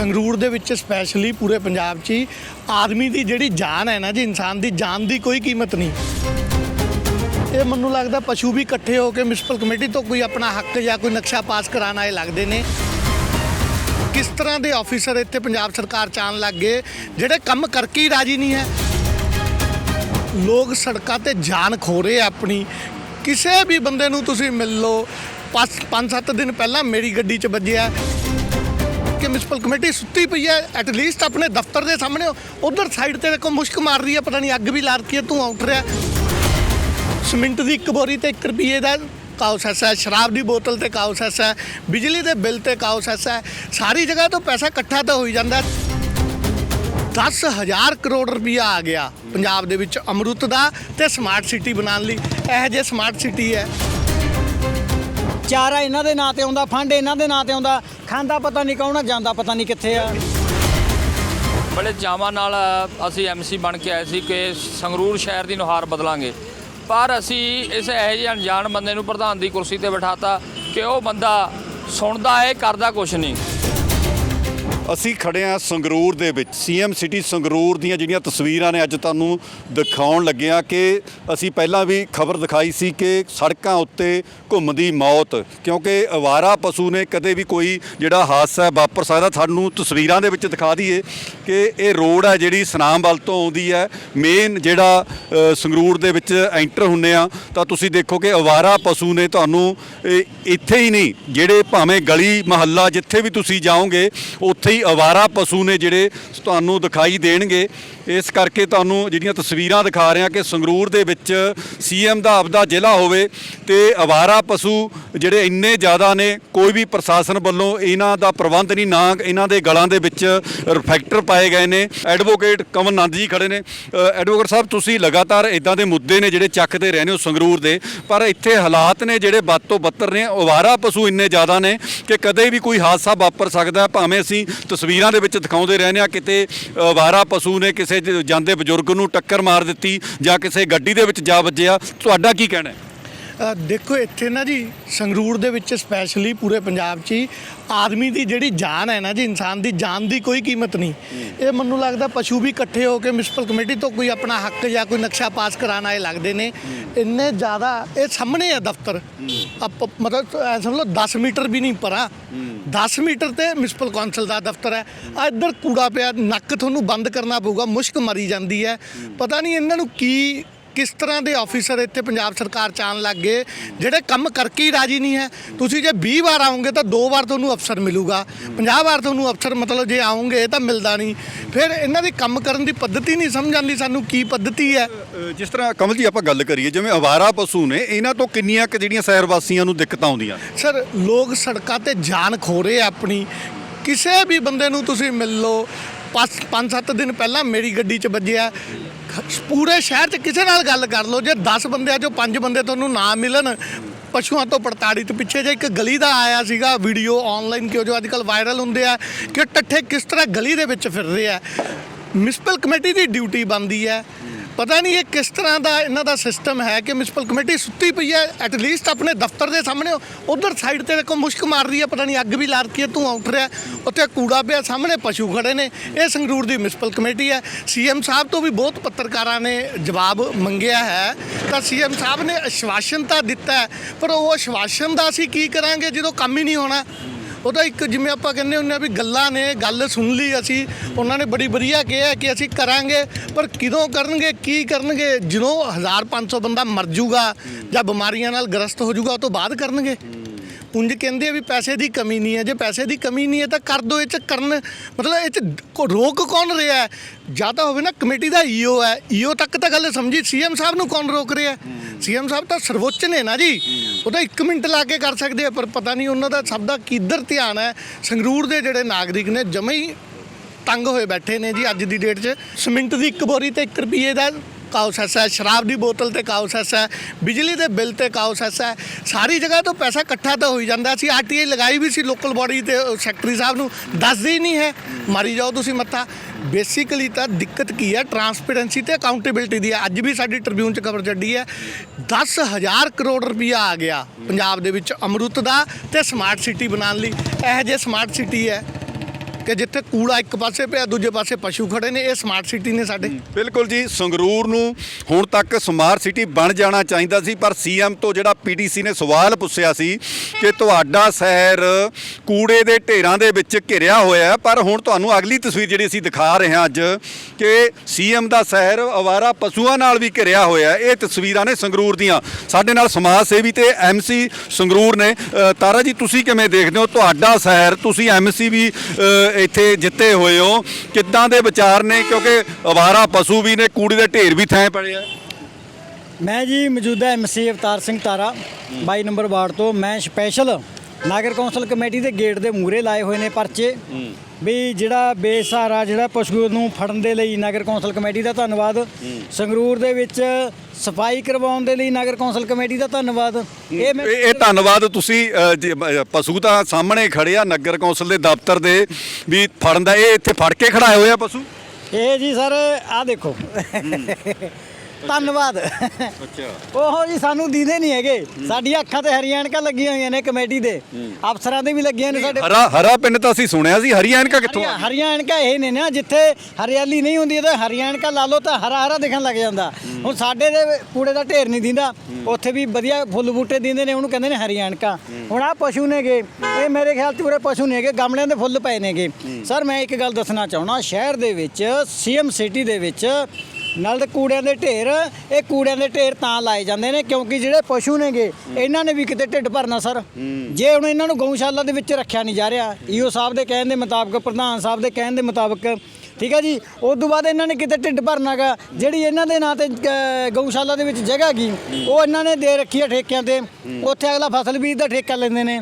ਸੰਗਰੂਰ ਦੇ ਵਿੱਚ ਸਪੈਸ਼ਲੀ ਪੂਰੇ ਪੰਜਾਬ 'ਚ ਹੀ ਆਦਮੀ ਦੀ ਜਿਹੜੀ ਜਾਨ ਹੈ ਨਾ ਜੀ, ਇਨਸਾਨ ਦੀ ਜਾਨ ਦੀ ਕੋਈ ਕੀਮਤ ਨਹੀਂ। ਇਹ ਮੈਨੂੰ ਲੱਗਦਾ ਪਸ਼ੂ ਵੀ ਇਕੱਠੇ ਹੋ ਕੇ ਮਿਊਨਿਸਪਲ ਕਮੇਟੀ ਤੋਂ ਕੋਈ ਆਪਣਾ ਹੱਕ ਜਾਂ ਕੋਈ ਨਕਸ਼ਾ ਪਾਸ ਕਰਾਉਣ ਆਏ ਲੱਗਦੇ ਨੇ। ਕਿਸ ਤਰ੍ਹਾਂ ਦੇ ਆਫੀਸਰ ਇੱਥੇ ਪੰਜਾਬ ਸਰਕਾਰ ਚ ਆਉਣ ਲੱਗ ਗਏ, ਜਿਹੜੇ ਕੰਮ ਕਰਕੇ ਹੀ ਰਾਜੀ ਨਹੀਂ ਹੈ? ਲੋਕ ਸੜਕਾਂ ਤੇ ਜਾਨ ਖੋ ਰਹੇ ਆਪਣੀ। ਕਿਸੇ ਵੀ ਬੰਦੇ ਨੂੰ ਤੁਸੀਂ ਮਿਲ ਲਓ, ਪੰਜ ਪੰਜ ਸੱਤ ਦਿਨ ਪਹਿਲਾਂ ਮੇਰੀ ਗੱਡੀ 'ਚ ਵੱਜਿਆ। ਕਿ ਮਿਊਨਿਸਪਲ ਕਮੇਟੀ ਸੁੱਤੀ ਪਈ ਹੈ। ਐਟ ਲੀਸਟ ਆਪਣੇ ਦਫ਼ਤਰ ਦੇ ਸਾਹਮਣੇ ਉਧਰ ਸਾਈਡ ਤੇ ਦੇਖੋ, ਮੁਸ਼ਕ ਮਾਰ ਰਹੀ ਹੈ। ਪਤਾ ਨਹੀਂ ਅੱਗ ਵੀ ਲਾ ਰੱਖੀ ਹੈ, ਧੂੰਆਂ ਉੱਠ ਰਿਹਾ ਸਿਮਿੰਟ ਦੀ ਇੱਕ ਬੋਰੀ ਤੇ 1 ਰੁਪਏ ਦਾ ਕਾਉਸੈਸ ਹੈ, ਸ਼ਰਾਬ ਦੀ ਬੋਤਲ ਤੇ ਕਾਉਸੈਸ ਹੈ, ਬਿਜਲੀ ਦੇ ਬਿੱਲ ਤੇ ਕਾਉਸੈਸ ਹੈ। ਸਾਰੀ ਜਗ੍ਹਾ ਤੋਂ ਪੈਸਾ ਇਕੱਠਾ ਤਾਂ ਹੋਈ ਜਾਂਦਾ 10000 ਕਰੋੜ ਰੁਪਇਆ ਆ ਗਿਆ ਪੰਜਾਬ ਦੇ ਵਿੱਚ ਅਮਰੁੱਤ ਦਾ ਤੇ ਸਮਾਰਟ ਸਿਟੀ ਬਣਾਉਣ ਲਈ। ਇਹ ਜੇ ਸਮਾਰਟ ਸਿਟੀ ਹੈ ਚਾਰਾ ਇਹਨਾਂ ਦੇ ਨਾਂ ਤੇ ਆਉਂਦਾ ਫੰਡ ਇਹਨਾਂ ਦੇ ਨਾਂ ਤੇ ਆਉਂਦਾ ਖਾਂਦਾ ਪਤਾ ਨਹੀਂ ਕੌਣ ਆ, ਜਾਂਦਾ ਪਤਾ ਨਹੀਂ ਕਿੱਥੇ ਆ। ਬੜੇ ਚਾਵਾਂ ਨਾਲ ਅਸੀਂ ਐਮਸੀ ਬਣ ਕੇ ਆਏ ਸੀ ਕਿ ਸੰਗਰੂਰ ਸ਼ਹਿਰ ਦੀ ਨੁਹਾਰ ਬਦਲਾਂਗੇ। ਪਰ ਅਸੀਂ ਇਸ ਇਹੋ ਜਿਹੇ ਅਣਜਾਣ ਬੰਦੇ ਨੂੰ ਪ੍ਰਧਾਨ ਦੀ ਕੁਰਸੀ ਤੇ ਬਿਠਾਤਾ ਕਿ ਉਹ ਬੰਦਾ ਸੁਣਦਾ ਹੈ ਕਰਦਾ ਕੁਛ ਨਹੀਂ। ਅਸੀਂ ਖੜੇ ਆ ਸੰਗਰੂਰ ਦੇ ਵਿੱਚ। ਸੀਐਮ ਸਿਟੀ ਸੰਗਰੂਰ ਦੀਆਂ ਜਿਹੜੀਆਂ ਤਸਵੀਰਾਂ ਨੇ ਅੱਜ ਤੁਹਾਨੂੰ ਦਿਖਾਉਣ ਲੱਗੇ ਆ ਕਿ ਅਸੀਂ ਪਹਿਲਾਂ ਵੀ ਖਬਰ ਦਿਖਾਈ ਸੀ ਕਿ ਸੜਕਾਂ ਉੱਤੇ ਘੁੰਮਦੀ ਮੌਤ, ਕਿਉਂਕਿ ਅਵਾਰਾ ਪਸ਼ੂ ਨੇ ਕਦੇ ਵੀ ਕੋਈ ਜਿਹੜਾ ਹਾਦਸਾ ਵਾਪਰ ਸਕਦਾ। ਤੁਹਾਨੂੰ ਤਸਵੀਰਾਂ ਦੇ ਵਿੱਚ ਦਿਖਾ ਦਈਏ ਕਿ ਇਹ ਰੋਡ ਹੈ ਜਿਹੜੀ ਸਨਾਮ ਵੱਲ ਤੋਂ ਆਉਂਦੀ ਹੈ। ਮੇਨ ਜਿਹੜਾ ਸੰਗਰੂਰ ਦੇ ਵਿੱਚ ਐਂਟਰ ਹੁੰਨੇ ਆ ਤਾਂ ਤੁਸੀਂ ਦੇਖੋ ਕਿ ਅਵਾਰਾ ਪਸ਼ੂ ਨੇ ਤੁਹਾਨੂੰ ਇੱਥੇ ਹੀ ਨਹੀਂ, ਜਿਹੜੇ ਭਾਵੇਂ ਗਲੀ ਮਹੱਲਾ ਜਿੱਥੇ ਵੀ ਤੁਸੀਂ ਜਾਓਗੇ, ਉੱਥੇ ਹੀ ਅਵਾਰਾ ਪਸ਼ੂ ਨੇ ਜਿਹੜੇ ਤੁਹਾਨੂੰ ਦਿਖਾਈ ਦੇਣਗੇ। ਇਸ ਕਰਕੇ ਤੁਹਾਨੂੰ ਜਿਹੜੀਆਂ ਤਸਵੀਰਾਂ ਦਿਖਾ ਰਹੇ ਹਾਂ ਕਿ ਸੰਗਰੂਰ ਦੇ ਵਿੱਚ ਸੀਐਮ ਦਾ ਆਪਦਾ ਜ਼ਿਲ੍ਹਾ ਹੋਵੇ ਤੇ ਅਵਾਰਾ ਪਸ਼ੂ ਜਿਹੜੇ ਇੰਨੇ ਜ਼ਿਆਦਾ ਨੇ, ਕੋਈ ਵੀ ਪ੍ਰਸ਼ਾਸਨ ਵੱਲੋਂ ਇਹਨਾਂ ਦਾ ਪ੍ਰਬੰਧ ਨਹੀਂ, ਨਾ ਇਹਨਾਂ ਦੇ ਗਲਾਂ ਦੇ ਵਿੱਚ ਰਿਫੈਕਟਰ ਪਾਏ ਗਏ ਨੇ। ਐਡਵੋਕੇਟ ਕਮਲ ਨੰਦ ਜੀ ਖੜੇ ਨੇ। ਐਡਵੋਕੇਟ ਸਾਹਿਬ, ਤੁਸੀਂ ਲਗਾਤਾਰ ਇਦਾਂ ਦੇ ਮੁੱਦੇ ਨੇ ਜਿਹੜੇ ਚੱਕਦੇ ਰਹਿੰਦੇ ਹੋ ਸੰਗਰੂਰ ਦੇ, ਪਰ ਇੱਥੇ ਹਾਲਾਤ ਨੇ ਜਿਹੜੇ ਵੱਧ ਤੋਂ ਬੱਤਰ ਨੇ। ਅਵਾਰਾ ਪਸ਼ੂ ਇੰਨੇ ਜ਼ਿਆਦਾ ਨੇ ਕਿ ਕਦੇ ਵੀ ਕੋਈ ਹਾਦਸਾ ਵਾਪਰ ਸਕਦਾ। ਭਾਵੇਂ ਅਸੀਂ ਤਸਵੀਰਾਂ ਦੇ ਵਿੱਚ ਦਿਖਾਉਂਦੇ ਰਹਿੰਦੇ ਆ ਕਿਤੇ ਅਵਾਰਾ ਪਸ਼ੂ ਨੇ ਕਿਸੇ ਜਾਂਦੇ ਬਜ਼ੁਰਗ ਨੂੰ ਟੱਕਰ ਮਾਰ ਦਿੱਤੀ ਜਾਂ ਕਿਸੇ ਗੱਡੀ ਦੇ ਵਿੱਚ ਜਾ ਵੱਜਿਆ, ਤੁਹਾਡਾ ਕੀ ਕਹਿਣਾ ਹੈ? ਦੇਖੋ ਇੱਥੇ ਨਾ ਜੀ ਸੰਗਰੂਰ ਦੇ ਵਿੱਚ ਸਪੈਸ਼ਲੀ ਪੂਰੇ ਪੰਜਾਬ 'ਚ ਹੀ ਆਦਮੀ ਦੀ ਜਿਹੜੀ ਜਾਨ ਹੈ ਨਾ ਜੀ ਇਨਸਾਨ ਦੀ ਜਾਨ ਦੀ ਕੋਈ ਕੀਮਤ ਨਹੀਂ। ਇਹ ਮੈਨੂੰ ਲੱਗਦਾ ਪਸ਼ੂ ਵੀ ਇਕੱਠੇ ਹੋ ਕੇ ਮਿਊਨਿਸਪਲ ਕਮੇਟੀ ਤੋਂ ਕੋਈ ਆਪਣਾ ਹੱਕ ਜਾਂ ਕੋਈ ਨਕਸ਼ਾ ਪਾਸ ਕਰਾਉਣ ਆਏ ਲੱਗਦੇ ਨੇ। ਇੰਨੇ ਜ਼ਿਆਦਾ ਇਹ ਸਾਹਮਣੇ ਹੈ। ਦਫ਼ਤਰ ਮਤਲਬ ਐ ਸਮਝ ਲਓ 10 ਮੀਟਰ ਵੀ ਨਹੀਂ ਪਰਾਂ। 10 ਮੀਟਰ ਤੇ ਮਿਊਨਿਸਪਲ ਕੌਂਸਲ ਦਾ ਦਫ਼ਤਰ ਹੈ। ਆ ਇੱਧਰ ਕੂੜਾ ਪਿਆ ਨੱਕ ਤੁਹਾਨੂੰ ਬੰਦ ਕਰਨਾ ਪਊਗਾ ਮੁਸ਼ਕ ਮਰੀ ਜਾਂਦੀ ਹੈ। ਪਤਾ ਨਹੀਂ ਇਹਨਾਂ ਨੂੰ ਕੀ ਕਿਸ ਤਰ੍ਹਾਂ ਦੇ ਆਫੀਸਰ ਇੱਥੇ ਪੰਜਾਬ ਸਰਕਾਰ ਚ ਆਉਣ ਲੱਗ ਗਏ? ਜਿਹੜੇ ਕੰਮ ਕਰਕੇ ਹੀ ਰਾਜੀ ਨਹੀਂ ਹੈ। ਤੁਸੀਂ ਜੇ 20 ਵਾਰ ਆਉਂਗੇ ਤਾਂ ਦੋ ਵਾਰ ਤੁਹਾਨੂੰ ਅਫਸਰ ਮਿਲੂਗਾ। 50 ਵਾਰ ਤੁਹਾਨੂੰ ਅਫਸਰ ਮਤਲਬ ਜੇ ਆਉਂਗੇ ਤਾਂ ਮਿਲਦਾ ਨਹੀਂ। ਫਿਰ ਇਹਨਾਂ ਦੀ ਕੰਮ ਕਰਨ ਦੀ ਪੱਧਤੀ ਨਹੀਂ ਸਮਝ ਆਉਂਦੀ ਸਾਨੂੰ ਕੀ ਪੱਧਤੀ ਹੈ? ਜਿਸ ਤਰ੍ਹਾਂ ਕਮਲ ਜੀ ਆਪਾਂ ਗੱਲ ਕਰੀਏ ਜਿਵੇਂ ਅਵਾਰਾ ਪਸ਼ੂ ਨੇ ਇਹਨਾਂ ਤੋਂ ਕਿੰਨੀਆਂ ਕਿ ਜਿਹੜੀਆਂ ਸ਼ਹਿਰ ਵਾਸੀਆਂ ਨੂੰ ਦਿੱਕਤਾਂ ਆਉਂਦੀਆਂ? ਸਰ ਲੋਕ ਸੜਕਾਂ ਤੇ ਜਾਨ ਖੋ ਰਹੇ ਆ ਆਪਣੀ। ਕਿਸੇ ਵੀ ਬੰਦੇ ਨੂੰ ਤੁਸੀਂ ਮਿਲ ਲਓ। ਪੰਜ ਪੰਜ ਸੱਤ ਦਿਨ ਪਹਿਲਾਂ ਮੇਰੀ ਗੱਡੀ 'ਚ ਵੱਜਿਆ। ਪੂਰੇ ਸ਼ਹਿਰ 'ਚ ਕਿਸੇ ਨਾਲ ਗੱਲ ਕਰ ਲਓ, ਜੇ 10 ਬੰਦਿਆਂ 'ਚੋਂ 5 ਬੰਦੇ ਤੁਹਾਨੂੰ ਨਾ ਮਿਲਣ, ਪਸ਼ੂਆਂ ਤੋਂ ਪ੍ਰਤਾੜਿਤ ਪਿੱਛੇ ਜੇ ਇੱਕ ਗਲੀ ਦਾ ਆਇਆ ਸੀਗਾ ਵੀਡੀਓ ਆਨਲਾਈਨ ਕਿਉਂ ਜੋ ਅੱਜਕੱਲ ਵਾਇਰਲ ਹੁੰਦੇ ਆ, ਕਿ ਟੱਠੇ ਕਿਸ ਤਰ੍ਹਾਂ ਗਲੀ ਦੇ ਵਿੱਚ ਫਿਰ ਰਹੇ ਆ। ਮਿਊਨਿਸਪਲ ਕਮੇਟੀ ਦੀ ਡਿਊਟੀ ਬਣਦੀ ਹੈ। ਪਤਾ ਨਹੀਂ ਇਹ ਕਿਸ ਤਰ੍ਹਾਂ ਦਾ ਇਹਨਾਂ ਦਾ ਸਿਸਟਮ ਹੈ ਕਿ ਮਿਊਨਿਸਪਲ ਕਮੇਟੀ ਸੁੱਤੀ ਪਈ ਹੈ ਐਟ ਲੀਸਟ ਆਪਣੇ ਦਫ਼ਤਰ ਦੇ ਸਾਹਮਣੇ, ਉਧਰ ਸਾਈਡ ਤੇ ਦੇਖੋ ਮੁਸ਼ਕ ਮਾਰ ਰਹੀ ਹੈ, ਪਤਾ ਨਹੀਂ ਅੱਗ ਵੀ ਲਾ ਰੱਖੀ ਹੈ, ਧੂੰਆਂ ਉੱਠ ਰਿਹਾ ਉੱਥੇ ਕੂੜਾ ਪਿਆ, ਸਾਹਮਣੇ ਪਸ਼ੂ ਖੜੇ ਨੇ। ਇਹ ਸੰਗਰੂਰ ਦੀ ਮਿਊਨਿਸਪਲ ਕਮੇਟੀ ਹੈ। ਸੀਐਮ ਸਾਹਿਬ ਤੋਂ ਵੀ ਬਹੁਤ ਪੱਤਰਕਾਰਾਂ ਨੇ ਜਵਾਬ ਮੰਗਿਆ ਹੈ। ਤਾਂ ਸੀਐਮ ਸਾਹਿਬ ਨੇ ਅਸ਼ਵਾਸਨ ਤਾਂ ਦਿੱਤਾ ਪਰ ਉਹ ਅਸ਼ਵਾਸਨ ਦਾ ਅਸੀਂ ਕੀ ਕਰਾਂਗੇ ਜਦੋਂ ਕੰਮ ਹੀ ਨਹੀਂ ਹੋਣਾ? ਉਹ ਤਾਂ ਇੱਕ ਜਿਵੇਂ ਆਪਾਂ ਕਹਿੰਦੇ ਹੁੰਦੇ ਆ ਵੀ ਗੱਲਾਂ ਨੇ, ਗੱਲ ਸੁਣ ਲਈ ਅਸੀਂ, ਉਹਨਾਂ ਨੇ ਬੜੀ ਵਧੀਆ ਕਿਹਾ ਕਿ ਅਸੀਂ ਕਰਾਂਗੇ, ਪਰ ਕਿਦੋਂ ਕਰਨਗੇ, ਕੀ ਕਰਨਗੇ, ਜਦੋਂ 1500 ਬੰਦਾ ਮਰ ਜਾਊਗਾ ਜਾਂ ਬਿਮਾਰੀਆਂ ਨਾਲ ਗ੍ਰਸਤ ਹੋ ਜਾਊਗਾ ਉਹ ਤੋਂ ਬਾਅਦ ਕਰਨਗੇ। ਉਂਝ ਕਹਿੰਦੇ ਆ ਵੀ ਪੈਸੇ ਦੀ ਕਮੀ ਨਹੀਂ ਹੈ, ਜੇ ਪੈਸੇ ਦੀ ਕਮੀ ਨਹੀਂ ਹੈ ਤਾਂ ਕਰ ਦੋ ਇਹ ਚ ਕਰਨ, ਮਤਲਬ ਇਹ ਚ ਰੋਕ ਕੌਣ ਰਿਹਾ ਜਾਂ ਤਾਂ ਹੋਵੇ ਨਾ ਕਮੇਟੀ ਦਾ ਈਓ ਹੈ ਈਓ ਤੱਕ ਤਾਂ ਗੱਲ ਸਮਝੀ ਸੀਐਮ ਸਾਹਿਬ ਨੂੰ ਕੌਣ ਰੋਕ ਰਿਹਾ ਸੀਐਮ ਸਾਹਿਬ ਤਾਂ ਸਰਵੋੱਚ ਨੇ ਨਾ ਜੀ। ਉਹ ਤਾਂ 1 ਮਿੰਟ ਲਾ ਕੇ ਕਰ ਸਕਦੇ ਆ ਪਰ ਪਤਾ ਨਹੀਂ ਉਹਨਾਂ ਦਾ ਸਭ ਦਾ ਕਿੱਧਰ ਧਿਆਨ ਹੈ। ਸੰਗਰੂਰ ਦੇ ਜਿਹੜੇ ਨਾਗਰਿਕ ਨੇ ਜਮੇ ਹੀ ਤੰਗ ਹੋਏ ਬੈਠੇ ਨੇ ਜੀ ਅੱਜ ਦੀ ਡੇਟ 'ਚ। ਸਿਮਿੰਟ ਦੀ ਇੱਕ ਬੋਰੀ ਤੇ 1 ਰੁਪਏ ਦਾ ਕਾਉਸੈਸ ਹੈ ਸ਼ਰਾਬ ਦੀ ਬੋਤਲ ਤੇ ਕਾਉਸੈਸ ਹੈ ਬਿਜਲੀ ਦੇ ਬਿੱਲ ਤੇ ਕਾਉਸੈਸ ਹੈ ਸਾਰੀ ਜਗ੍ਹਾ ਤੋਂ ਪੈਸਾ ਇਕੱਠਾ ਤਾਂ ਹੋਈ ਜਾਂਦਾ ਸੀ, ਆਰਟੀਆਈ ਲਗਾਈ ਵੀ ਸੀ ਲੋਕਲ ਬਾਡੀ ਤੇ ਸੈਕਟਰੀ ਸਾਹਿਬ ਨੂੰ, ਦੱਸਦੇ ਹੀ ਨਹੀਂ ਹੈ। ਮਾਰੀ ਜਾਓ ਤੁਸੀਂ ਮੱਥਾ। ਬੇਸਿਕਲੀ ਤਾਂ ਦਿੱਕਤ ਕੀ ਹੈ ਟਰਾਂਸਪੇਰੈਂਸੀ ਤੇ ਅਕਾਊਂਟੇਬਿਲਟੀ ਦੀ ਹੈ। ਅੱਜ ਵੀ ਸਾਡੀ ਟ੍ਰਿਬਿਊਨ 'ਚ ਖਬਰ ਚੱਡੀ ਹੈ 10000 ਕਰੋੜ ਰੁਪਇਆ ਆ ਗਿਆ ਪੰਜਾਬ ਦੇ ਵਿੱਚ ਅਮਰੁੱਤ ਦਾ ਤੇ ਸਮਾਰਟ ਸਿਟੀ ਬਣਾਉਣ ਲਈ। ਇਹ ਜੇ ਸਮਾਰਟ ਸਿਟੀ ਹੈ। ਕਿ ਜਿੱਥੇ ਕੂੜਾ ਇੱਕ ਪਾਸੇ ਪਿਆ, ਦੂਜੇ ਪਾਸੇ ਪਸ਼ੂ ਖੜੇ ਨੇ, ਇਹ ਸਮਾਰਟ ਸਿਟੀ ਨੇ ਸਾਡੇ। ਬਿਲਕੁਲ ਜੀ, ਸੰਗਰੂਰ ਨੂੰ ਹੁਣ ਤੱਕ ਸਮਾਰਟ ਸਿਟੀ ਬਣ ਜਾਣਾ ਚਾਹੀਦਾ ਸੀ, ਪਰ ਸੀਐਮ ਤੋਂ ਜਿਹੜਾ ਪੀਟੀਸੀ ਨੇ ਸਵਾਲ ਪੁੱਛਿਆ ਸੀ ਕਿ ਤੁਹਾਡਾ ਸ਼ਹਿਰ ਕੂੜੇ ਦੇ ਢੇਰਾਂ ਦੇ ਵਿੱਚ ਘਿਰਿਆ ਹੋਇਆ ਪਰ ਹੁਣ ਤੁਹਾਨੂੰ ਅਗਲੀ ਤਸਵੀਰ ਜਿਹੜੀ ਅਸੀਂ ਦਿਖਾ ਰਹੇ ਹਾਂ ਅੱਜ ਕਿ ਸੀਐਮ ਦਾ ਸ਼ਹਿਰ ਅਵਾਰਾ ਪਸ਼ੂਆਂ ਨਾਲ ਵੀ ਘਿਰਿਆ ਹੋਇਆ ਇਹ ਤਸਵੀਰਾਂ ਨੇ ਸੰਗਰੂਰ ਦੀਆਂ। ਸਾਡੇ ਨਾਲ ਸਮਾਜ ਸੇਵੀ ਤੇ ਐਮਸੀ ਸੰਗਰੂਰ ਨੇ। ਤਾਰਾ ਜੀ, ਤੁਸੀਂ ਕਿਵੇਂ ਦੇਖਦੇ ਹੋ? ਤੁਹਾਡਾ ਸ਼ਹਿਰ, ਤੁਸੀਂ ਐਮਸੀ ਵੀ ਇੱਥੇ ਜਿੱਤੇ ਹੋਏ ਹੋ, ਕਿੱਦਾਂ ਦੇ ਵਿਚਾਰ ਨੇ? ਕਿਉਂਕਿ ਅਵਾਰਾ ਪਸ਼ੂ ਵੀ ਨੇ, ਕੂੜੇ ਦੇ ਢੇਰ ਵੀ ਥਾਂ ਪੜੇ ਆ। ਮੈਂ ਜੀ ਮੌਜੂਦਾ MC Avtar Singh Tara 22 number ward ਤੋਂ। ਮੈਂ ਸਪੈਸ਼ਲ ਨਾਗਰ ਕੌਂਸਲ ਕਮੇਟੀ ਦੇ ਗੇਟ ਦੇ ਮੂਹਰੇ ਲਾਏ ਹੋਏ ਨੇ ਪਰਚੇ। ਵੀ ਜਿਹੜਾ ਬੇਸਹਾਰਾ ਜਿਹੜਾ ਪਸ਼ੂ ਨੂੰ ਫੜਨ ਦੇ ਲਈ ਨਗਰ ਕੌਂਸਲ ਕਮੇਟੀ ਦਾ ਧੰਨਵਾਦ। ਸੰਗਰੂਰ ਦੇ ਵਿੱਚ ਸਫ਼ਾਈ ਕਰਵਾਉਣ ਦੇ ਲਈ ਨਗਰ ਕੌਂਸਲ ਕਮੇਟੀ ਦਾ ਧੰਨਵਾਦ। ਇਹ ਮੈਂ ਇਹ ਧੰਨਵਾਦ ਤੁਸੀਂ ਅ, ਜੇ, ਅ, ਪਸ਼ੂ ਤਾਂ ਸਾਹਮਣੇ ਖੜੇ ਆ ਨਗਰ ਕੌਂਸਲ ਦੇ ਦਫ਼ਤਰ ਦੇ ਵੀ ਫੜਨ ਦਾ ਇਹ ਇੱਥੇ ਫੜ ਕੇ ਖੜਾਏ ਹੋਏ ਆ ਪਸ਼ੂ? ਇਹ ਜੀ ਸਰ ਆ ਦੇਖੋ। ਧੰਨਵਾਦ। ਅੱਛਾ। ਉਹ ਜੀ ਸਾਨੂੰ ਦੀਦੇ ਨਹੀਂ ਹੈਗੇ। ਸਾਡੀਆਂ ਅੱਖਾਂ ਤੇ ਹਰੀਆਂ ਐਨਕਾਂ ਲੱਗੀਆਂ ਹੋਈਆਂ ਨੇ ਕਮੇਟੀ ਦੇ। ਅਫਸਰਾਂ ਦੇ ਵੀ ਲੱਗੀਆਂ ਨੇ ਸਾਡੇ ਹਰਾ ਹਰਾ ਪਿੰਡ ਤਾਂ ਅਸੀਂ ਸੁਣਿਆ ਸੀ ਹਰੀ ਐਨਕਾਂ ਕਿੱਥੋਂ ਹਰੀਆਂ ਐਨਕਾਂ ਇਹ ਨੇ ਨਾ ਜਿੱਥੇ ਹਰਿਆਲੀ ਨਹੀਂ ਹੁੰਦੀ ਤੇ ਹਰੀਆਂ ਐਨਕਾਂ ਲਾ ਲਓ ਤਾਂ ਹਰਾ ਹਰਾ ਦਿਖਣ ਲੱਗ ਜਾਂਦਾ। ਹੁਣ ਸਾਡੇ ਦੇ ਕੂੜੇ ਦਾ ਢੇਰ ਨਹੀਂ ਦਿੰਦਾ। ਉੱਥੇ ਵੀ ਵਧੀਆ ਫੁੱਲ ਬੂਟੇ ਦਿੰਦੇ ਨੇ ਉਹਨੂੰ ਕਹਿੰਦੇ ਨੇ ਹਰੀਆਂ ਐਨਕਾਂ। ਹੁਣ ਆ ਪਸ਼ੂ ਨੇਗੇ ਇਹ ਮੇਰੇ ਖਿਆਲ ਚ ਪੂਰੇ ਪਸ਼ੂ ਨੇਗੇ ਗਮਲਿਆਂ ਦੇ ਫੁੱਲ ਪਏ ਨੇਗੇ। ਸਰ ਮੈਂ ਇੱਕ ਗੱਲ ਦੱਸਣਾ ਚਾਹਣਾ ਸ਼ਹਿਰ ਦੇ ਵਿੱਚ ਸੀਐਮ ਸਿਟੀ ਦੇ ਵਿੱਚ ਨਾਲ ਦੇ ਕੂੜਿਆਂ ਦੇ ਢੇਰ ਇਹ ਕੂੜਿਆਂ ਦੇ ਢੇਰ ਤਾਂ ਲਾਏ ਜਾਂਦੇ ਨੇ ਕਿਉਂਕਿ ਜਿਹੜੇ ਪਸ਼ੂ ਨੇਗੇ ਇਹਨਾਂ ਨੇ ਵੀ ਕਿਤੇ ਢਿੱਡ ਭਰਨਾ ਸਰ। ਜੇ ਹੁਣ ਇਹਨਾਂ ਨੂੰ ਗਊਸ਼ਾਲਾ ਦੇ ਵਿੱਚ ਰੱਖਿਆ ਨਹੀਂ ਜਾ ਰਿਹਾ ਈਓ ਸਾਹਿਬ ਦੇ ਕਹਿਣ ਦੇ ਮੁਤਾਬਕ ਪ੍ਰਧਾਨ ਸਾਹਿਬ ਦੇ ਕਹਿਣ ਦੇ ਮੁਤਾਬਕ ਠੀਕ ਹੈ ਜੀ ਉਸ ਤੋਂ ਬਾਅਦ ਇਹਨਾਂ ਨੇ ਕਿਤੇ ਢਿੱਡ ਭਰਨਾਗਾ ਜਿਹੜੀ ਇਹਨਾਂ ਦੇ ਨਾਂ ਤੇ ਗਊਸ਼ਾਲਾ ਦੇ ਵਿੱਚ ਜਗ੍ਹਾ ਗਈ ਉਹ ਇਹਨਾਂ ਨੇ ਦੇ ਰੱਖੀ ਹੈ ਠੇਕਿਆਂ ਤੇ ਉੱਥੇ ਅਗਲਾ ਫਸਲ ਬੀਜ ਦਾ ਠੇਕਾ ਲੈਂਦੇ ਨੇ।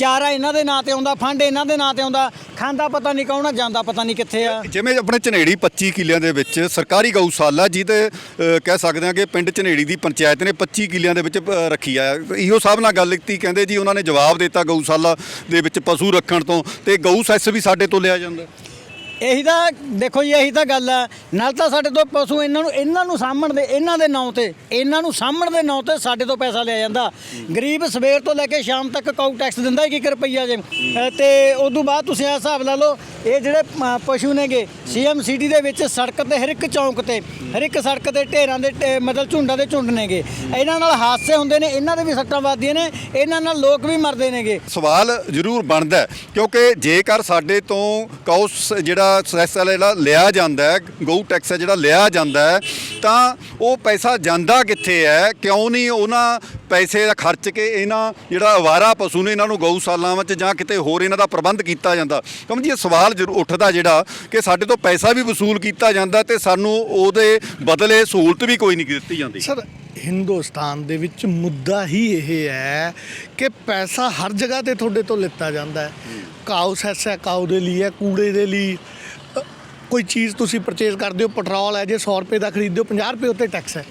ਚਾਰਾ ਇਹਨਾਂ ਦੇ ਨਾਂ ਤੇ ਆਉਂਦਾ ਫੰਡ ਇਹਨਾਂ ਦੇ ਨਾਂ ਤੇ ਆਉਂਦਾ ਖਾਂਦਾ ਪਤਾ ਨਹੀਂ ਕੌਣ ਆ, ਜਾਂਦਾ ਪਤਾ ਨਹੀਂ ਕਿੱਥੇ ਆ। ਜਿਵੇਂ ਆਪਣੇ ਝਨੇੜੀ 25 ਕਿੱਲਿਆਂ ਦੇ ਵਿੱਚ ਸਰਕਾਰੀ ਗਊਸ਼ਾਲਾ ਜਿਹਦੇ ਅ, ਕਹਿ ਸਕਦੇ ਹਾਂ ਕਿ ਪਿੰਡ ਚਨੇੜੀ ਦੀ ਪੰਚਾਇਤ ਨੇ 25 ਕਿੱਲਿਆਂ ਦੇ ਵਿੱਚ ਅ, ਰੱਖੀ ਆ। ਇਹੋ ਸਾਹਿਬ ਨਾਲ ਗੱਲ ਕੀਤੀ ਕਹਿੰਦੇ ਜੀ ਉਹਨਾਂ ਨੇ ਜਵਾਬ ਦਿੱਤਾ ਗਊਸ਼ਾਲਾ ਦੇ ਵਿੱਚ ਪਸ਼ੂ ਰੱਖਣ ਤੋਂ ਤੇ ਗਊ ਸੈਸ ਵੀ ਸਾਡੇ ਤੋਂ ਲਿਆ ਜਾਂਦਾ। ਇਹੀ ਤਾਂ ਦੇਖੋ ਜੀ ਇਹੀ ਤਾਂ ਗੱਲ ਹੈ ਨਾਲ ਤਾਂ ਸਾਡੇ ਤੋਂ ਪਸ਼ੂ ਇਹਨਾਂ ਨੂੰ ਇਹਨਾਂ ਨੂੰ ਸਾਂਭਣ ਦੇ ਇਹਨਾਂ ਦੇ ਨਾਂ ਤੇ ਇਹਨਾਂ ਨੂੰ ਸਾਂਭਣ ਦੇ ਨਾਂ ਤੇ ਸਾਡੇ ਤੋਂ ਪੈਸਾ ਲਿਆ ਜਾਂਦਾ। ਗਰੀਬ ਸਵੇਰ ਤੋਂ ਲੈ ਕੇ ਸ਼ਾਮ ਤੱਕ ਕਾਊ ਟੈਕਸ ਦਿੰਦਾ ਹੀ 1 ਰੁਪਈਆ ਜੇ। ਅ, ਤੇ ਉਸ ਤੋਂ ਬਾਅਦ ਤੁਸੀਂ ਇਹ ਹਿਸਾਬ ਲਾ ਲਓ ਇਹ ਜਿਹੜੇ ਪਸ਼ੂ ਨੇਗੇ ਸੀਐਮ ਸਿਟੀ ਦੇ ਵਿੱਚ ਸੜਕ ਤੇ ਹਰ ਇੱਕ ਚੌਂਕ ਤੇ ਹਰ ਇੱਕ ਸੜਕ ਤੇ ਢੇਰਾਂ ਦੇ ਢੇ- ਮਤਲਬ ਝੁੰਡਾਂ ਦੇ ਝੁੰਡ ਨੇਗੇ। ਇਹਨਾਂ ਨਾਲ ਹਾਦਸੇ ਹੁੰਦੇ ਨੇ ਇਹਨਾਂ ਦੇ ਵੀ ਸੱਟਾਂ ਵੱਜਦੀਆਂ ਨੇ ਇਹਨਾਂ ਨਾਲ ਲੋਕ ਵੀ ਮਰਦੇ ਨੇਗੇ। ਸਵਾਲ ਜ਼ਰੂਰ ਬਣਦਾ ਕਿਉਂਕਿ ਜੇਕਰ ਸਾਡੇ ਤੋਂ ਕੌਸ ਜਿਹੜਾ ਸੈਸ ਵਾਲਾ ਜਿਹੜਾ ਲਿਆ ਜਾਂਦਾ ਹੈ ਗਊ ਟੈਕਸ ਹੈ ਜਿਹੜਾ ਲਿਆ ਜਾਂਦਾ ਹੈ ਤਾਂ ਉਹ ਪੈਸਾ ਜਾਂਦਾ ਕਿੱਥੇ ਹੈ? ਕਿਉਂ ਨਹੀਂ ਉਹਨਾਂ ਪੈਸੇ ਦਾ ਖਰਚ ਕੇ ਇਹਨਾਂ ਜਿਹੜਾ ਅਵਾਰਾ ਪਸ਼ੂ ਨੇ ਇਹਨਾਂ ਨੂੰ ਗਊਸ਼ਾਲਾਵਾਂ ਵਿੱਚ ਜਾਂ ਕਿਤੇ ਹੋਰ ਇਹਨਾਂ ਦਾ ਪ੍ਰਬੰਧ ਕੀਤਾ ਜਾਂਦਾ? ਕਿਉਂਕਿ ਜੀ ਇਹ ਸਵਾਲ ਜ਼ਰੂਰ ਉੱਠਦਾ ਜਿਹੜਾ ਕਿ ਸਾਡੇ ਤੋਂ ਪੈਸਾ ਵੀ ਵਸੂਲ ਕੀਤਾ ਜਾਂਦਾ ਤੇ ਸਾਨੂੰ ਉਹਦੇ ਬਦਲੇ ਸਹੂਲਤ ਵੀ ਕੋਈ ਨਹੀਂ ਦਿੱਤੀ ਜਾਂਦੀ। ਸਰ ਹਿੰਦੁਸਤਾਨ ਦੇ ਵਿੱਚ ਮੁੱਦਾ ਹੀ ਇਹ ਹੈ ਕਿ ਪੈਸਾ ਹਰ ਜਗ੍ਹਾ ਤੇ ਤੁਹਾਡੇ ਤੋਂ ਲਿੱਤਾ ਜਾਂਦਾ ਹੈ। ਕਾਉ ਸੈਸ ਹੈ ਕਾਉ ਦੇ ਲਈ ਹੈ ਕੂੜੇ ਦੇ ਲਈ। ਕੋਈ ਚੀਜ਼ ਤੁਸੀਂ ਪਰਚੇਜ਼ ਕਰਦੇ ਹੋ ਪੈਟਰੋਲ ਹੈ, ਜੇ 100 ਰੁਪਏ ਦਾ ਖਰੀਦਦੇ ਹੋ 50 ਰੁਪਏ ਉੱਤੇ ਟੈਕਸ ਹੈ।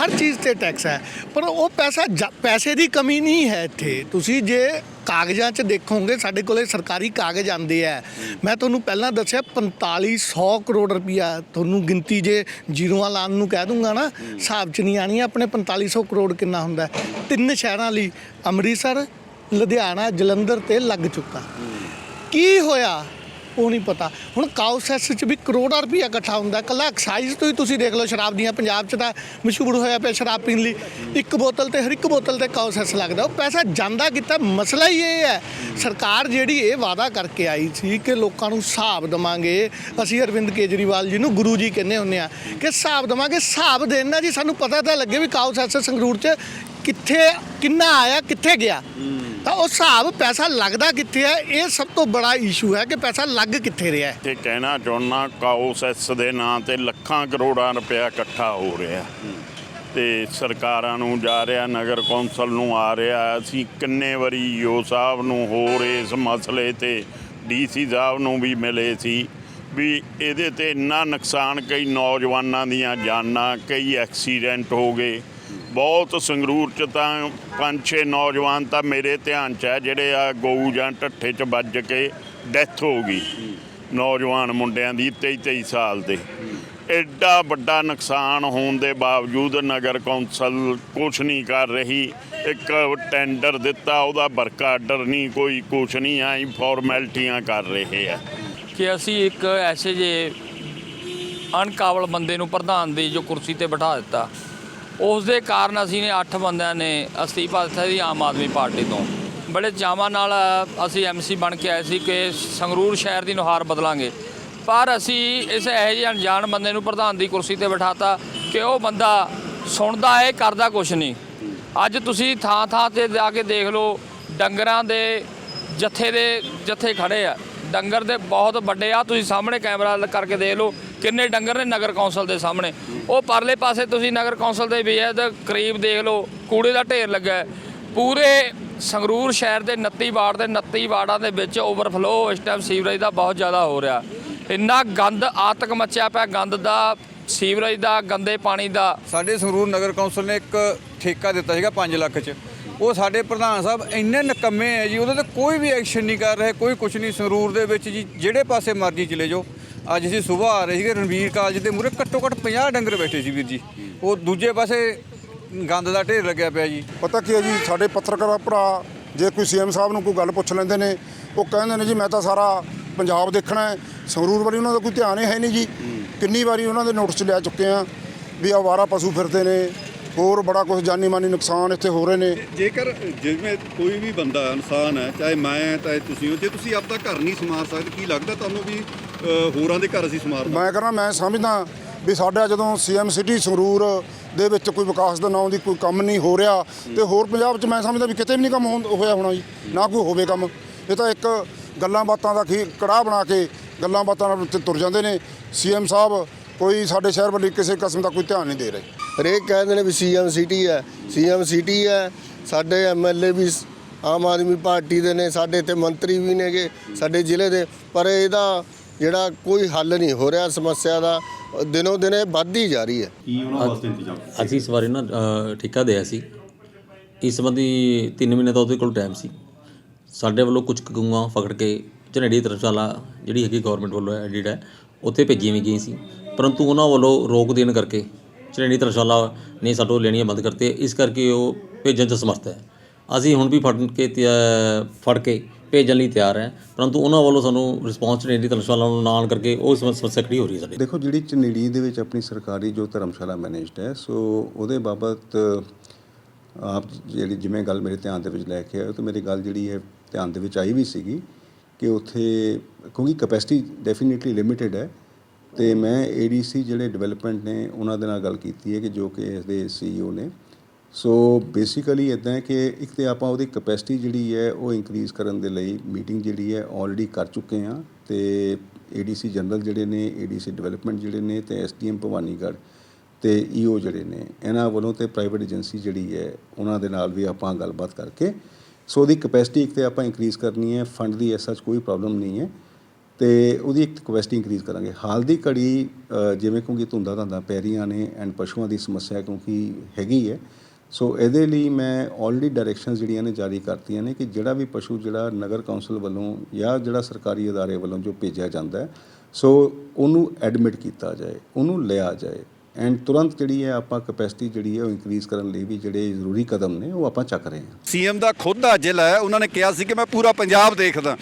ਹਰ ਚੀਜ਼ ਤੇ ਟੈਕਸ ਹੈ। ਪਰ ਉਹ ਪੈਸਾ ਜਾ- ਪੈਸੇ ਦੀ ਕਮੀ ਨਹੀਂ ਹੈ ਇੱਥੇ। ਤੁਸੀਂ ਜੇ ਕਾਗਜ਼ਾਂ 'ਚ ਦੇਖੋਗੇ, ਸਾਡੇ ਕੋਲੇ ਸਰਕਾਰੀ ਕਾਗਜ਼ ਆਂਦੇ ਆ। ਮੈਂ ਤੁਹਾਨੂੰ ਪਹਿਲਾਂ ਦੱਸਿਆ 4500 ਕਰੋੜ ਰੁਪਇਆ ਤੁਹਾਨੂੰ ਗਿਣਤੀ ਜੇ ਜ਼ੀਰੋਆਂ ਲਾਉਣ ਨੂੰ ਕਹਿ ਦੂੰਗਾ ਨਾ, ਹਿਸਾਬ 'ਚ ਨਹੀਂ ਆਣੀ ਆਪਣੇ 4500 ਕਰੋੜ ਕਿੰਨਾ ਹੁੰਦਾ ਤਿੰਨ ਸ਼ਹਿਰਾਂ ਲਈ ਅੰਮ੍ਰਿਤਸਰ, ਲੁਧਿਆਣਾ, ਜਲੰਧਰ ਤੇ ਲੱਗ ਚੁੱਕਾ। ਕੀ ਹੋਇਆ? ਉਹ ਨਹੀਂ ਪਤਾ। ਹੁਣ ਕਾਉ ਸੈਸ 'ਚ ਵੀ ਕਰੋੜਾਂ ਰੁਪਇਆ ਇਕੱਠਾ ਹੁੰਦਾ ਕੱਲਾ ਐਕਸਾਈਜ਼ ਤੋਂ ਹੀ ਤੁਸੀਂ ਦੇਖ ਲਓ ਸ਼ਰਾਬ ਦੀਆਂ, ਪੰਜਾਬ 'ਚ ਤਾਂ ਮਸ਼ਹੂਰ ਹੋਇਆ ਪਿਆ ਸ਼ਰਾਬ ਪੀਣ ਲਈ। ਇੱਕ ਬੋਤਲ ਤੇ, ਹਰ ਇੱਕ ਬੋਤਲ ਤੇ ਕਾਉ ਸੈਸ ਲੱਗਦਾ। ਉਹ ਪੈਸਾ ਜਾਂਦਾ ਕਿੱਥੇ? ਮਸਲਾ ਹੀ ਇਹ ਹੈ। ਸਰਕਾਰ ਜਿਹੜੀ ਇਹ ਵਾਅਦਾ ਕਰਕੇ ਆਈ ਸੀ ਕਿ ਲੋਕਾਂ ਨੂੰ ਹਿਸਾਬ ਦਵਾਂਗੇ। ਅਸੀਂ ਅਰਵਿੰਦ ਕੇਜਰੀਵਾਲ ਜੀ ਨੂੰ ਗੁਰੂ ਜੀ ਕਹਿੰਦੇ ਹੁੰਦੇ ਆ ਕਿ ਹਿਸਾਬ ਦਵਾਂਗੇ, ਹਿਸਾਬ ਦੇਣਾ ਜੀ ਸਾਨੂੰ ਪਤਾ ਤਾਂ ਲੱਗੇ ਵੀ ਕਾਉ ਸੈਸ ਸੰਗਰੂਰ 'ਚ ਕਿੱਥੇ, ਕਿੰਨਾ ਆਇਆ, ਕਿੱਥੇ ਗਿਆ। ਤਾਂ ਉਹ ਹਿਸਾਬ ਪੈਸਾ ਲੱਗਦਾ ਕਿੱਥੇ ਹੈ? ਇਹ ਸਭ ਤੋਂ ਬੜਾ ਇਸ਼ੂ ਹੈ ਕਿ ਪੈਸਾ ਲੱਗ ਕਿੱਥੇ ਰਿਹਾ ਹੈ? ਤੇ ਕਹਿਣਾ ਚਾਹੁੰਦਾ ਕਾਉਸੈਸ ਦੇ ਨਾਂ ਤੇ ਲੱਖਾਂ ਕਰੋੜਾਂ ਰੁਪਇਆ ਇਕੱਠਾ ਹੋ ਰਿਹਾ ਤੇ ਸਰਕਾਰਾਂ ਨੂੰ ਜਾ ਰਿਹਾ ਨਗਰ ਕੌਂਸਲ ਨੂੰ ਆ ਰਿਹਾ ਅਸੀਂ ਕਿੰਨੇ ਵਾਰੀ ਈਓ ਸਾਹਿਬ ਨੂੰ ਹੋਰ ਇਸ ਮਸਲੇ ਤੇ ਡੀਸੀ ਸਾਹਿਬ ਨੂੰ ਵੀ ਮਿਲੇ ਸੀ ਵੀ ਇਹਦੇ ਤੇ ਇੰਨਾ ਨੁਕਸਾਨ ਕਈ ਨੌਜਵਾਨਾਂ ਦੀਆਂ ਜਾਨਾਂ ਕਈ ਐਕਸੀਡੈਂਟ ਹੋ ਗਏ। ਬਹੁਤ ਸੰਗਰੂਰ ਚ ਤਾਂ ਪੰਜ ਛੇ ਨੌਜਵਾਨ ਤਾਂ ਮੇਰੇ ਧਿਆਨ ਚ ਹੈ ਜਿਹੜੇ ਆ ਗਊ ਜਾਂ ਢੱਠੇ ਚ ਵੱਜ ਕੇ ਡੈਥ ਹੋ ਗਈ। ਨੌਜਵਾਨ ਮੁੰਡਿਆਂ ਦੀ 23 23 ਸਾਲ ਦੇ। ਐਡਾ ਵੱਡਾ ਨੁਕਸਾਨ ਹੋਣ ਦੇ ਬਾਵਜੂਦ ਨਗਰ ਕੌਂਸਲ ਕੁਝ ਨਹੀਂ ਕਰ ਰਹੀ। ਇੱਕ ਟੈਂਡਰ ਦਿੱਤਾ, ਉਹਦਾ ਵਰਕ ਆਰਡਰ ਨਹੀਂ, ਕੋਈ ਕੁਛ ਨਹੀਂ ਆਈ ਫਾਰਮੈਲਿਟੀਆਂ ਕਰ ਰਹੇ ਆ। ਕਿ ਅਸੀਂ ਇੱਕ ਐਸੇ ਜੇ ਅਣਕਾਬਲ ਬੰਦੇ ਨੂੰ ਪ੍ਰਧਾਨ ਦੀ ਜੋ ਕੁਰਸੀ ਤੇ ਬਿਠਾ ਦਿੱਤਾ। ਉਸ ਦੇ ਕਾਰਨ ਅਸੀਂ ਨੇ 8 ਬੰਦਿਆਂ ਨੇ ਅਸਤੀਫਾ ਦਿੱਤਾ ਸੀ ਆਮ ਆਦਮੀ ਪਾਰਟੀ ਤੋਂ। ਬੜੇ ਚਾਵਾਂ ਨਾਲ ਅਸੀਂ ਐਮਸੀ ਬਣ ਕੇ ਆਏ ਸੀ ਕਿ ਸੰਗਰੂਰ ਸ਼ਹਿਰ ਦੀ ਨੁਹਾਰ ਬਦਲਾਂਗੇ। ਪਰ ਅਸੀਂ ਇਸ ਇਹੋ ਜਿਹੇ ਅਣਜਾਣ ਬੰਦੇ ਨੂੰ ਪ੍ਰਧਾਨ ਦੀ ਕੁਰਸੀ ਤੇ ਬਿਠਾਤਾ ਕਿ ਉਹ ਬੰਦਾ ਸੁਣਦਾ ਹੈ, ਕਰਦਾ ਕੁਛ ਨਹੀਂ। ਅੱਜ ਤੁਸੀਂ ਥਾਂ ਥਾਂ ਤੇ ਜਾ ਕੇ ਦੇਖ ਲਓ, ਡੰਗਰਾਂ ਦੇ ਜੱਥੇ ਦੇ, ਜੱਥੇ ਖੜੇ ਆ। ਡੰਗਰ ਦੇ ਬਹੁਤ ਵੱਡੇ ਆ, ਤੁਸੀਂ ਸਾਹਮਣੇ ਕੈਮਰਾ ਕਰਕੇ ਦੇਖ ਲਓ। ਕਿੰਨੇ ਡੰਗਰ ਨੇ ਨਗਰ ਕੌਂਸਲ ਦੇ ਸਾਹਮਣੇ? ਉਹ ਪਰਲੇ ਪਾਸੇ ਤੁਸੀਂ ਨਗਰ ਕੌਂਸਲ ਦੇ ਵੀ ਹੈ ਕਰੀਬ ਦੇਖ ਲਓ, ਕੂੜੇ ਦਾ ਢੇਰ ਲੱਗਾ ਪੂਰੇ ਸੰਗਰੂਰ ਸ਼ਹਿਰ ਦੇ 29 ਵਾਰਡ ਦੇ 29 ਵਾਰਡਾਂ ਦੇ ਵਿੱਚ ਓਵਰਫਲੋ ਇਸ ਟਾਈਮ ਸੀਵਰੇਜ ਦਾ ਬਹੁਤ ਜ਼ਿਆਦਾ ਹੋ ਰਿਹਾ। ਇੰਨਾ ਗੰਦ ਆਤਕ ਮੱਚਿਆ ਪਿਆ, ਗੰਦ ਦਾ, ਸੀਵਰੇਜ ਦਾ, ਗੰਦੇ ਪਾਣੀ ਦਾ। ਸਾਡੇ ਸੰਗਰੂਰ ਨਗਰ ਕੌਂਸਲ ਨੇ ਇੱਕ ਠੇਕਾ ਦਿੱਤਾ ਸੀਗਾ 5 ਲੱਖ ਚ। ਉਹ ਸਾਡੇ ਪ੍ਰਧਾਨ ਸਾਹਿਬ ਇੰਨੇ ਨਕੰਮੇ ਹੈ ਜੀ, ਉਹਦੇ ਤੇ ਕੋਈ ਵੀ ਐਕਸ਼ਨ ਨਹੀਂ ਕਰ ਰਹੇ, ਕੋਈ ਕੁਝ ਨਹੀਂ ਸੰਗਰੂਰ ਦੇ ਵਿੱਚ ਜੀ, ਜਿਹੜੇ ਪਾਸੇ ਮਰਜ਼ੀ ਚਲੇ ਜਾਓ। ਅੱਜ ਅਸੀਂ ਸਵੇਰ ਆ ਰਹੇ ਸੀਗੇ ਰਣਵੀਰ ਕਾਲਜ ਦੇ ਮੂਹਰੇ ਘੱਟੋ ਘੱਟ 50 ਡੰਗਰ ਬੈਠੇ ਸੀ ਵੀਰ ਜੀ। ਉਹ ਦੂਜੇ ਪਾਸੇ ਗੰਦ ਦਾ ਢੇਰ ਲੱਗਿਆ ਪਿਆ ਜੀ। ਪਤਾ ਕੀ ਹੈ ਜੀ ਸਾਡੇ ਪੱਤਰਕਾਰ ਭਰਾ ਜੇ ਕੋਈ ਸੀਐਮ ਸਾਹਿਬ ਨੂੰ ਕੋਈ ਗੱਲ ਪੁੱਛ ਲੈਂਦੇ ਨੇ ਉਹ ਕਹਿੰਦੇ ਨੇ ਜੀ ਮੈਂ ਤਾਂ ਸਾਰਾ ਪੰਜਾਬ ਦੇਖਣਾ ਹੈ। ਸੰਗਰੂਰ ਵਾਲੀ ਉਹਨਾਂ ਦਾ ਕੋਈ ਧਿਆਨ ਹੀ ਹੈ ਨਹੀਂ ਜੀ। ਕਿੰਨੀ ਵਾਰੀ ਉਹਨਾਂ ਦੇ ਨੋਟਿਸ ਲਿਆ ਚੁੱਕੇ ਆ ਵੀ ਆਵਾਰਾ ਪਸ਼ੂ ਫਿਰਦੇ ਨੇ। ਹੋਰ ਬੜਾ ਕੁਝ ਜਾਨੀ ਮਾਨੀ ਨੁਕਸਾਨ ਇੱਥੇ ਹੋ ਰਹੇ ਨੇ। ਜੇਕਰ ਜਿਵੇਂ ਕੋਈ ਵੀ ਬੰਦਾ ਇਨਸਾਨ ਹੈ ਚਾਹੇ ਮੈਂ ਚਾਹੇ ਤੁਸੀਂ ਹੋ ਜੇ ਤੁਸੀਂ ਆਪਦਾ ਘਰ ਨਹੀਂ ਸਮਾਰ ਸਕਦੇ ਕੀ ਲੱਗਦਾ ਤੁਹਾਨੂੰ ਵੀ ਹੋਰਾਂ ਦੇ ਘਰ ਅਸੀਂ ਸਮਾਰ ਮੈਂ ਕਹਿੰਦਾ ਮੈਂ ਸਮਝਦਾ ਵੀ ਸਾਡਾ ਜਦੋਂ ਸੀਐਮ ਸਿਟੀ ਸੰਗਰੂਰ ਦੇ ਵਿੱਚ ਕੋਈ ਵਿਕਾਸ ਦਾ ਨਾਂ ਦੀ ਕੋਈ ਕੰਮ ਨਹੀਂ ਹੋ ਰਿਹਾ ਤੇ ਹੋਰ ਪੰਜਾਬ 'ਚ ਮੈਂ ਸਮਝਦਾ ਵੀ ਕਿਤੇ ਵੀ ਨਹੀਂ ਕੰਮ ਹੋਇਆ ਹੋਣਾ ਜੀ ਨਾ ਕੋਈ ਹੋਵੇ ਕੰਮ। ਇਹ ਤਾਂ ਇੱਕ ਗੱਲਾਂ ਬਾਤਾਂ ਦਾ ਖੀ ਕੜਾਹ ਬਣਾ ਕੇ ਗੱਲਾਂ ਬਾਤਾਂ ਨਾਲ ਉੱਤੇ ਤੁਰ ਜਾਂਦੇ ਨੇ। ਸੀਐਮ ਸਾਹਿਬ ਕੋਈ ਸਾਡੇ ਸ਼ਹਿਰ ਵੱਲ ਕਿਸੇ ਕਿਸਮ ਦਾ ਕੋਈ ਧਿਆਨ ਨਹੀਂ ਦੇ ਰਹੇ। ਹਰੇਕ ਕਹਿੰਦੇ ਨੇ ਵੀ ਸੀਐਮ ਸਿਟੀ ਹੈ ਸੀਐਮ ਸਿਟੀ ਹੈ ਸਾਡੇ ਐਮਐਲਏ ਵੀ ਆਮ ਆਦਮੀ ਪਾਰਟੀ ਦੇ ਨੇ ਸਾਡੇ ਇੱਥੇ ਮੰਤਰੀ ਵੀ ਨੇਗੇ ਸਾਡੇ ਜ਼ਿਲ੍ਹੇ ਦੇ ਪਰ ਇਹਦਾ ਜਿਹੜਾ ਕੋਈ ਹੱਲ ਨਹੀਂ ਹੋ ਰਿਹਾ ਸਮੱਸਿਆ ਦਾ ਦਿਨੋ ਦਿਨ ਇਹ ਵੱਧਦੀ ਜਾ ਰਹੀ ਹੈ। ਕੀ ਉਹਨਾਂ ਵਾਸਤੇ ਇੰਤਜ਼ਾਮ? ਅਸੀਂ ਇਸ ਬਾਰੇ ਨਾ ਅ, ਠੇਕਾ ਦਿਆ ਸੀ। ਇਸ ਸੰਬੰਧੀ 3 ਮਹੀਨੇ ਦਾ ਉਹਦੇ ਕੋਲ ਟਾਈਮ ਸੀ। ਸਾਡੇ ਵੱਲੋਂ ਕੁਝ ਕਗੂਆਂ ਫਕੜ ਕੇ ਝਨੇੜੀ ਧਰਮਸ਼ਾਲਾ ਜਿਹੜੀ ਹੈਗੀ ਗਵਰਨਮੈਂਟ ਵੱਲੋਂ ਐਡਿਡ ਹੈ ਉੱਥੇ ਭੇਜੀਆਂ ਵੀ ਗਈਆਂ ਸੀ। ਪਰੰਤੂ ਉਹਨਾਂ ਵੱਲੋਂ ਰੋਕ ਦੇਣ ਕਰਕੇ ਝਨੇੜੀ ਧਰਮਸ਼ਾਲਾ ਨੇ ਸਾਡੋਂ ਲੈਣੀਆਂ ਬੰਦ ਕਰਤੇ ਇਸ ਕਰਕੇ ਉਹ ਭੇਜਣ 'ਚ ਸਮਰਥ ਹੈ। ਅਸੀਂ ਹੁਣ ਵੀ ਫੜ ਕੇ ਤਿਆ- ਫੜ ਕੇ ਭੇਜਣ ਲਈ ਤਿਆਰ ਹੈ। ਪਰੰਤੂ ਉਹਨਾਂ ਵੱਲੋਂ ਸਾਨੂੰ ਰਿਸਪੌਂਸ ਝਨੇੜੀ ਧਰਮਸ਼ਾਲਾ ਨੂੰ ਨਾ ਕਰਕੇ ਉਹ ਸਮ- ਸਮੱਸਿਆ ਖੜੀ ਹੋ ਰਹੀ ਹੈ ਸਾਡੇ। ਦੇਖੋ, ਜਿਹੜੀ ਚਨੇੜੀ ਦੇ ਵਿੱਚ ਆਪਣੀ ਸਰਕਾਰੀ ਜੋ ਧਰਮਸ਼ਾਲਾ ਮੈਨੇਜਡ ਹੈ, ਸੋ ਉਹਦੇ ਬਾਬਤ ਆਪ ਜਿਹੜੀ ਜਿਵੇਂ ਗੱਲ ਮੇਰੇ ਧਿਆਨ ਦੇ ਵਿੱਚ ਲੈ ਕੇ ਆਏ ਤਾਂ ਮੇਰੀ ਗੱਲ ਜਿਹੜੀ ਹੈ ਧਿਆਨ ਦੇ ਵਿੱਚ ਆਈ ਵੀ ਸੀਗੀ ਕਿ ਉੱਥੇ, ਕਿਉਂਕਿ ਕਪੈਸਿਟੀ ਡੈਫੀਨਿਟਲੀ ਲਿਮਿਟਿਡ ਹੈ, ਤੇ ਮੈਂ ਏਡੀਸੀ ਜਿਹੜੇ ਡਿਵੈਲਪਮੈਂਟ ਨੇ, ਉਹਨਾਂ ਦੇ ਨਾਲ ਗੱਲ ਕੀਤੀ ਹੈ ਕਿ ਜੋ ਕਿ ਇਸ ਦੇ ਸੀਈਓ ਨੇ ਸੋ ਬੇਸਿਕਲੀ ਇਦਾਂ ਹੈ ਕਿ ਇੱਕ ਤੇ ਆਪਾਂ ਉਹਦੀ ਕਪੈਸਿਟੀ ਜਿਹੜੀ ਹੈ ਉਹ ਇਨਕਰੀਜ਼ ਕਰਨ ਦੇ ਲਈ ਮੀਟਿੰਗ ਜਿਹੜੀ ਹੈ ਆਲਰੇਡੀ ਕਰ ਚੁੱਕੇ ਹਾਂ ਤੇ ਏਡੀਸੀ ਜਨਰਲ ਜਿਹੜੇ ਨੇ ਏਡੀਸੀ ਡਿਵੈਲਪਮੈਂਟ ਜਿਹੜੇ ਨੇ ਤੇ ਐਸਡੀਐਮ ਭਵਾਨੀਗੜ੍ਹ ਤੇ ਈਓ ਜਿਹੜੇ ਨੇ, ਇਹਨਾਂ ਵੱਲੋਂ ਤੇ ਪ੍ਰਾਈਵੇਟ ਏਜੰਸੀ ਜਿਹੜੀ ਹੈ ਉਹਨਾਂ ਦੇ ਨਾਲ ਵੀ ਆਪਾਂ ਗੱਲਬਾਤ ਕਰਕੇ ਸੋ ਉਹਦੀ ਕਪੈਸਿਟੀ ਇੱਕ ਤੇ ਆਪਾਂ ਇਨਕਰੀਜ਼ ਕਰਨੀ ਹੈ ਫੰਡ ਦੀ ਐਸਾ ਕੋਈ ਪ੍ਰੋਬਲਮ ਨਹੀਂ ਹੈ ਤੇ ਉਹਦੀ ਇੱਕ ਕਪੈਸਿਟੀ ਇਨਕਰੀਜ਼ ਕਰਾਂਗੇ। ਹਾਲ ਦੀ ਘੜੀ ਜਿਵੇਂ ਕਿਉਂਕਿ ਧੁੰਦਾਂ ਧੰਦਾਂ ਪੈ ਰਹੀਆਂ ਨੇ ਐਂਡ ਪਸ਼ੂਆਂ ਦੀ ਸਮੱਸਿਆ ਕਿਉਂਕਿ ਹੈਗੀ ਹੈ ਸੋ ਇਹਦੇ ਲਈ ਮੈਂ ਆਲਰੇਡੀ ਡਾਇਰੈਕਸ਼ਨਸ ਜਿਹੜੀਆਂ ਨੇ ਜਾਰੀ ਕਰਤੀਆਂ ਨੇ ਕਿ ਜਿਹੜਾ ਵੀ ਪਸ਼ੂ ਜਿਹੜਾ ਨਗਰ ਕੌਂਸਲ ਵੱਲੋਂ ਜਾਂ ਜਿਹੜਾ ਸਰਕਾਰੀ ਅਦਾਰੇ ਵੱਲੋਂ ਜੋ ਭੇਜਿਆ ਜਾਂਦਾ ਸੋ ਉਹਨੂੰ ਐਡਮਿਟ ਕੀਤਾ ਜਾਏ, ਉਹਨੂੰ ਲਿਆ ਜਾਏ। ਐਂਡ ਤੁਰੰਤ ਜਿਹੜੀ ਹੈ ਆਪਾਂ ਕੈਪੈਸਿਟੀ ਜਿਹੜੀ ਹੈ ਉਹ ਇਨਕਰੀਜ਼ ਕਰਨ ਲਈ ਵੀ ਜਿਹੜੇ ਜ਼ਰੂਰੀ ਕਦਮ ਨੇ ਉਹ ਆਪਾਂ ਚੱਕ ਰਹੇ ਹਾਂ। ਸੀਐਮ ਦਾ ਖੁਦ ਦਾ ਜ਼ਿਲ੍ਹਾ ਹੈ, ਉਹਨਾਂ ਨੇ ਕਿਹਾ ਸੀ ਕਿ ਮੈਂ ਪੂਰਾ ਪੰਜਾਬ ਦੇਖਦਾ।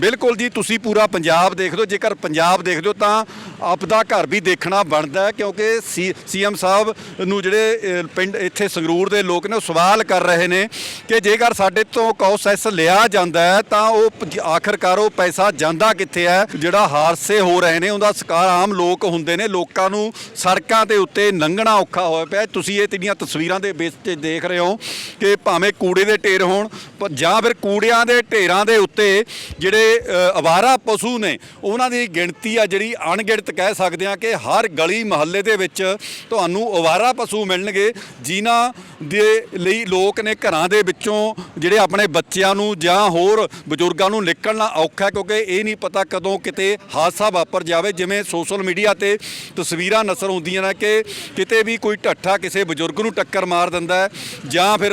ਬਿਲਕੁਲ ਜੀ, ਤੁਸੀਂ ਪੂਰਾ ਪੰਜਾਬ ਦੇਖ ਲਓ। ਜੇਕਰ ਪੰਜਾਬ ਦੇਖ ਹੋ ਤਾਂ ਆਪਦਾ ਘਰ ਵੀ ਦੇਖਣਾ ਬਣਦਾ ਹੈ, ਕਿਉਂਕਿ ਸੀਐਮ ਸਾਹਿਬ ਨੂੰ ਜਿਹੜੇ ਪਿੰਡ ਇੱਥੇ ਸੰਗਰੂਰ ਦੇ ਲੋਕ ਨੇ ਉਹ ਸਵਾਲ ਕਰ ਰਹੇ ਨੇ ਕਿ ਜੇਕਰ ਸਾਡੇ ਤੋਂ ਕੌਸੈਸ ਲਿਆ ਜਾਂਦਾ ਹੈ, ਤਾਂ ਉਹ ਪ- ਆਖਰਕਾਰ ਉਹ ਪੈਸਾ ਜਾਂਦਾ ਕਿੱਥੇ ਹੈ? ਜਿਹੜਾ ਹਾਦਸੇ ਹੋ ਰਹੇ ਨੇ, ਉਹਦਾ ਸਕਾਰ ਆਮ ਲੋਕ ਹੁੰਦੇ ਨੇ, ਲੋਕਾਂ ਨੂੰ ਸੜਕਾਂ 'ਤੇ ਉੱਤੇ ਲੰਘਣਾ ਔਖਾ ਹੋਇਆ ਪਿਆ। ਤੁਸੀਂ ਇਹ ਤੇਰੀਆਂ ਤਸਵੀਰਾਂ ਦੇ ਵਿੱਚ ਦੇਖ ਰਹੇ ਹੋ ਕਿ ਭਾਵੇਂ ਕੂੜੇ ਦੇ ਢੇਰ ਹੋਣ ਜਾਂ ਫਿਰ ਕੂੜਿਆਂ ਦੇ ਢੇਰਾਂ ਦੇ ਉੱਤੇ ਜਿਹੜੇ ਅਵਾਰਾ ਪਸ਼ੂ ਨੇ, ਉਹਨਾਂ ਦੀ ਗਿਣਤੀ ਆ ਜਿਹੜੀ ਅਣਗਿਣਤ ਕਹਿ ਸਕਦੇ ਆ ਕਿ ਹਰ ਗਲੀ ਮੁਹੱਲੇ ਦੇ ਵਿੱਚ ਤੁਹਾਨੂੰ ਅਵਾਰਾ ਪਸ਼ੂ ਮਿਲਣਗੇ, ਜਿਨ੍ਹਾਂ ਦੇ ਲਈ ਲੋਕ ਨੇ ਘਰਾਂ ਦੇ ਵਿੱਚੋਂ ਜਿਹੜੇ ਆਪਣੇ ਬੱਚਿਆਂ ਨੂੰ ਜਾਂ ਹੋਰ ਬਜ਼ੁਰਗਾਂ ਨੂੰ ਨਿਕਲਣਾ ਔਖਾ ਕਿਉਂਕਿ ਇਹ ਨਹੀਂ ਪਤਾ ਕਦੋਂ ਕਿਤੇ ਹਾਦਸਾ ਵਾਪਰ ਜਾਵੇ। ਜਿਵੇਂ ਸੋਸ਼ਲ ਮੀਡੀਆ ਤੇ ਤਸਵੀਰਾਂ ਨਸਰ ਹੁੰਦੀਆਂ ਨੇ ਕਿ ਕਿਤੇ ਵੀ ਕੋਈ ਢੱਠਾ ਕਿਸੇ ਬਜ਼ੁਰਗ ਨੂੰ ਟੱਕਰ ਮਾਰ ਦਿੰਦਾ ਹੈ ਜਾਂ ਫਿਰ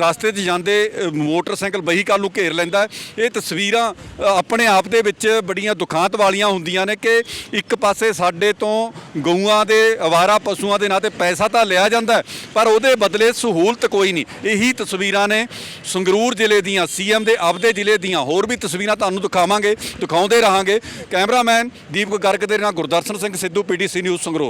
ਰਸਤੇ 'ਚ ਜਾਂਦੇ ਅ, ਮੋਟਰਸਾਈਕਲ ਵਹੀਕਲ ਨੂੰ ਘੇਰ ਲੈਂਦਾ ਇਹ ਤਸਵੀਰਾਂ ਆਪਣੇ ਆਪ ਦੇ ਵਿੱਚ ਬੜੀਆਂ ਦੁਖਾਂਤ ਵਾਲੀਆਂ ਹੁੰਦੀਆਂ ਨੇ ਕਿ ਇੱਕ ਪਾਸੇ ਸਾਡੇ ਤੋਂ ਗਊਆਂ ਦੇ ਅਵਾਰਾ ਪਸ਼ੂਆਂ ਦੇ ਨਾਂ ਤੇ ਪੈਸਾ ਤਾਂ ਲਿਆ ਜਾਂਦਾ ਪਰ ਉਹਦੇ ਬਦਲੇ ਸਹੂਲਤ ਕੋਈ ਨਹੀਂ। ਇਹੀ ਤਸਵੀਰਾਂ ਨੇ ਸੰਗਰੂਰ ਜ਼ਿਲ੍ਹੇ ਦੀਆਂ ਸੀਐਮ ਦੇ ਆਪਦੇ ਜ਼ਿਲ੍ਹੇ ਦੀਆਂ। ਹੋਰ ਵੀ ਤਸਵੀਰਾਂ ਤੁਹਾਨੂੰ ਦਿਖਾਵਾਂਗੇ ਦਿਖਾਉਂਦੇ ਰਹਾਂਗੇ। ਕੈਮਰਾਮੈਨ ਦੀਪਕ ਗਰਗ ਦੇ ਨਾਲ ਗੁਰਦਰਸ਼ਨ ਸਿੰਘ ਸਿੱਧੂ ਪੀਟੀਸੀ ਨਿਊਜ਼ ਸੰਗਰੂਰ।